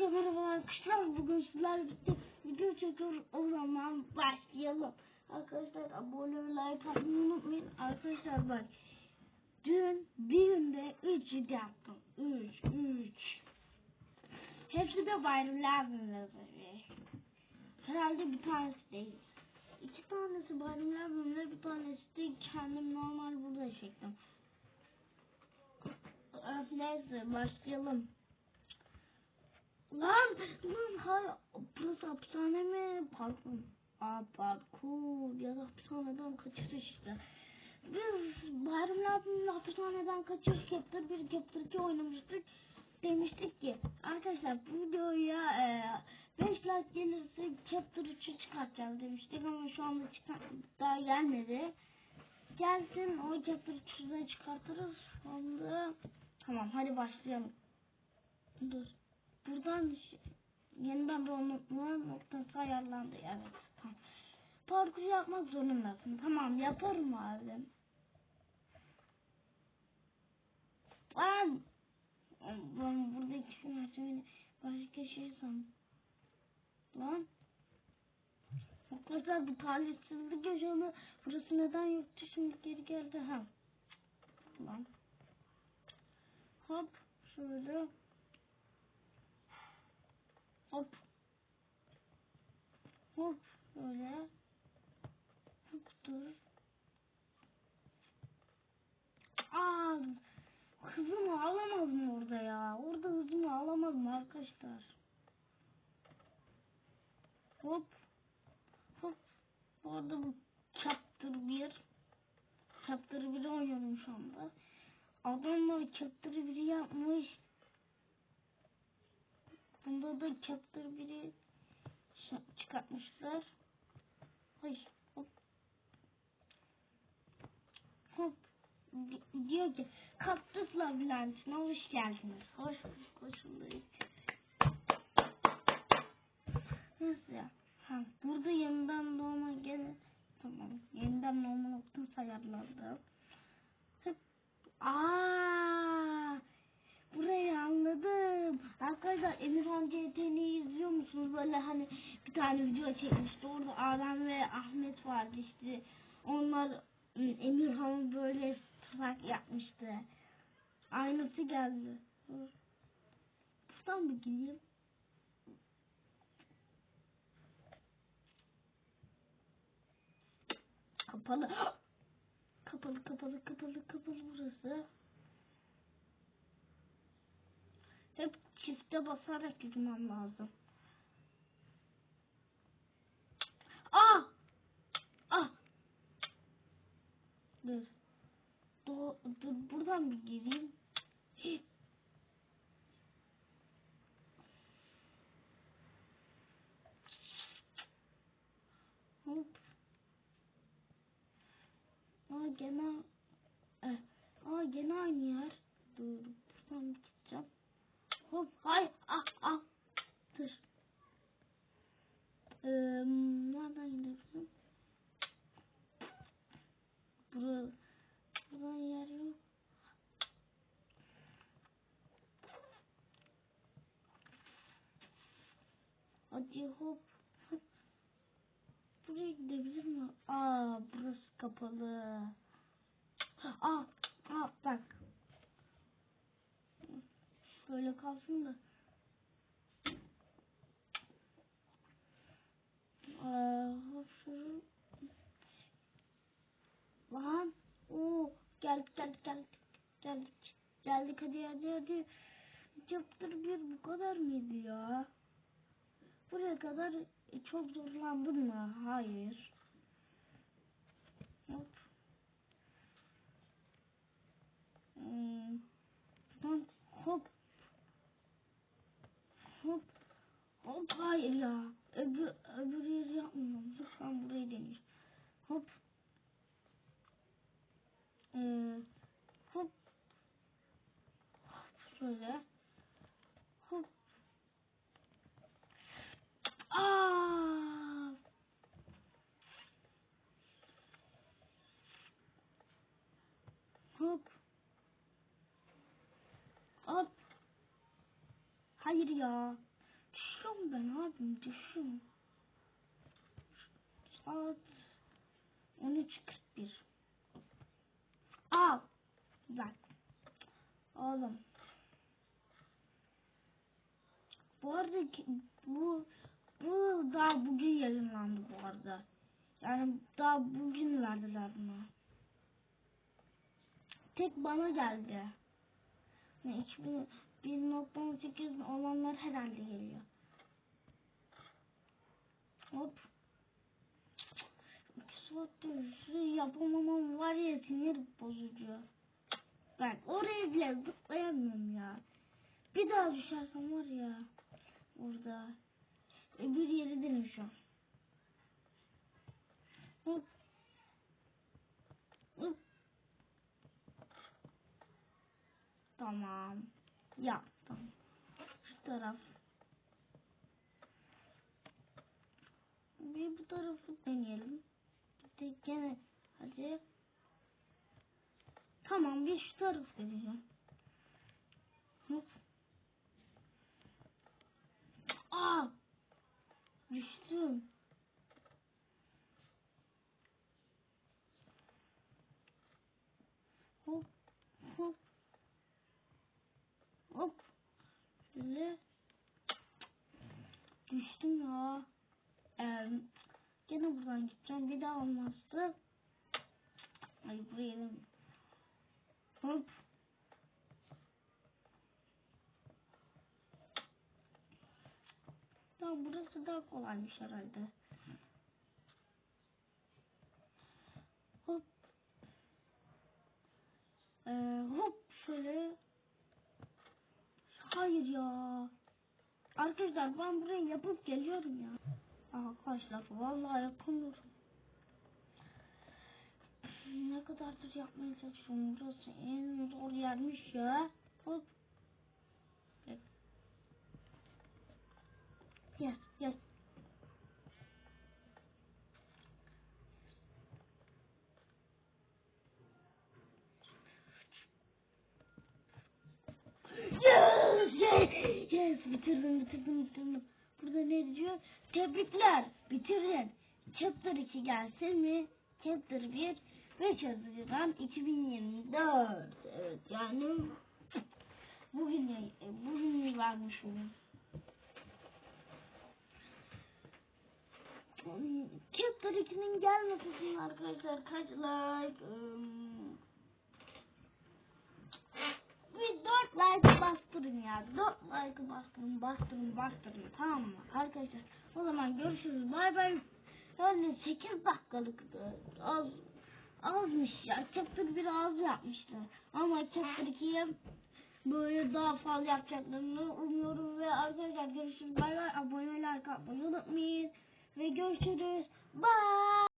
Hepinize merhabalar arkadaşlar. Bugün sizlerle birlikte video çekiyoruz. O zaman başlayalım. Arkadaşlar abone ve like atmayı unutmayın. Arkadaşlar bak. Dün bir günde 3 video yaptım. 3, 3. Hepsi de bayramlar günleri. Herhalde bir tanesi değil. İki tanesi bayramlar günleri, bir tanesi de kendim normal burada çektim. Neyse başlayalım. Lan, lan hayır. Burası hapishane mi? Pardon. Aa, parkur ya da hapishaneden kaçış işte. Biz Bayram abimle hapishaneden kaçış Chapter 1, Chapter 2 oynamıştık. Demiştik ki arkadaşlar bu videoya e, 5 like gelirse Chapter 3'ü çıkartacağız demiştik ama şu anda çıkar daha gelmedi. Gelsin o Chapter 3'ü de çıkartırız. Anda tamam hadi başlayalım. Dur. Buradan yeniden unutma noktası ayarlandı. Evet. Tamam. Parkur yapmak zorundasın. Tamam yaparım abi. Lan! Ben buradaki şunu başka şey sandım. Lan! Arkadaşlar bu talihsizlik yaşandı. Burası neden yoktu şimdi geri geldi. Ha. Lan. Hop. Şöyle. Hop. Hop. Böyle. Hop dur. Aa, hızımı alamadım orada ya. Orada hızımı alamadım arkadaşlar. Hop. Hop. Bu arada bu chapter 1. Chapter 1'i oynuyorum şu anda. Adamlar chapter 1'i yapmış. Bunda da chapter 1'i ş- çıkartmışlar. Hoş. Hop. Hop. Di- Diyor ki kaktüs labirentine hoş geldiniz. Hoş bulduk. Nasıl ya? Ha, burada yeniden doğma gene tamam. Yeniden doğma noktası ayarlandı. Hep- Aa, burayı anladım. Arkadaşlar Emirhan CT'ni izliyor musunuz? Böyle hani bir tane video çekmişti. Orada Adem ve Ahmet vardı işte. Onlar ım, Emirhan'ı böyle tuzak yapmıştı. Aynısı geldi. Buradan mı gideyim? Kapalı. Kapalı kapalı kapalı kapalı burası. Hep çifte basarak yürümem lazım. Ah! Ah! Dur. Dur, dur buradan bir gireyim. Hop. Aa gene eh, aa gene aynı yer. Dur buradan gideceğim. Hop hay ah ah. Dur. Ee, nereden gidebilirim? Bura, buradan yer yok. Hadi hop. hop. Buraya gidebilir mi? Aa burası kapalı. Aa, aa bak. Şöyle kalsın da. Lan. Oo, geldik geldik geldik. Geldik. Geldik hadi hadi hadi. Chapter bir bu kadar mıydı ya? Buraya kadar çok zorlandın mı? Hayır. Hop. Hmm. Lan hop. Hop. Hop hayır ya. Öbür, öbür yeri yapmıyorum. Lütfen burayı deneyim. Hop. Ee, hop. Hop şöyle. Hop. Aa! Hop. Hop. Hayır ya. Düşüyorum ben abim düşüyorum. Saat 13.41. Al. Bak. Oğlum. Bu arada bu bu daha bugün yayınlandı bu arada. Yani daha bugün verdiler bunu. Tek bana geldi. Yani 2000 1.18 olanlar herhalde geliyor. Hop. İki saattir şey yapamamam var ya sinir bozucu. Ben oraya bile zıplayamıyorum ya. Bir daha düşersem var ya. Orada. Öbür yeri an. Hop. Hop. Tamam. Yaptım. Şu taraf. Bir bu tarafı deneyelim. Bir de gene hadi. Tamam bir şu taraf deneyeceğim. Hop. Aa! Düştüm. Hop. Hop. Hop. Şöyle. Düştüm ya. Ee, gene buradan gideceğim. Bir daha olmazdı. Ay buraya da- Hop. Tamam burası daha kolaymış herhalde. Hop. Ee, hop şöyle. Hayır ya. Arkadaşlar ben burayı yapıp geliyorum ya. Arkadaşlar vallahi yapamıyorum. Ne kadardır yapmaya çalışıyorum. Burası en zor yermiş ya. Hop. Gel gel. Yes, yes, yes, bitirdim, bitirdim, bitirdim. Burada ne diyor? Tebrikler, bitirdin. Chapter 2 gelsin mi? Chapter 1 5 Haziran 2024. Evet, yani bugün bugün vermiş bugün. Chapter 2'nin gelmesi için arkadaşlar kaç like? ım, bir dört like bastırın ya. Dört like bastırın, bastırın, bastırın. Tamam mı? Arkadaşlar o zaman görüşürüz. Bay bay. Yani 8 dakikalıktı. Az azmış ya. Chapter 1 az yapmıştı. Ama Chapter 2'ye böyle daha fazla yapacaklarını umuyorum. Ve arkadaşlar görüşürüz. Bay bay. Abone like unutmayın. Ve görüşürüz. Bye.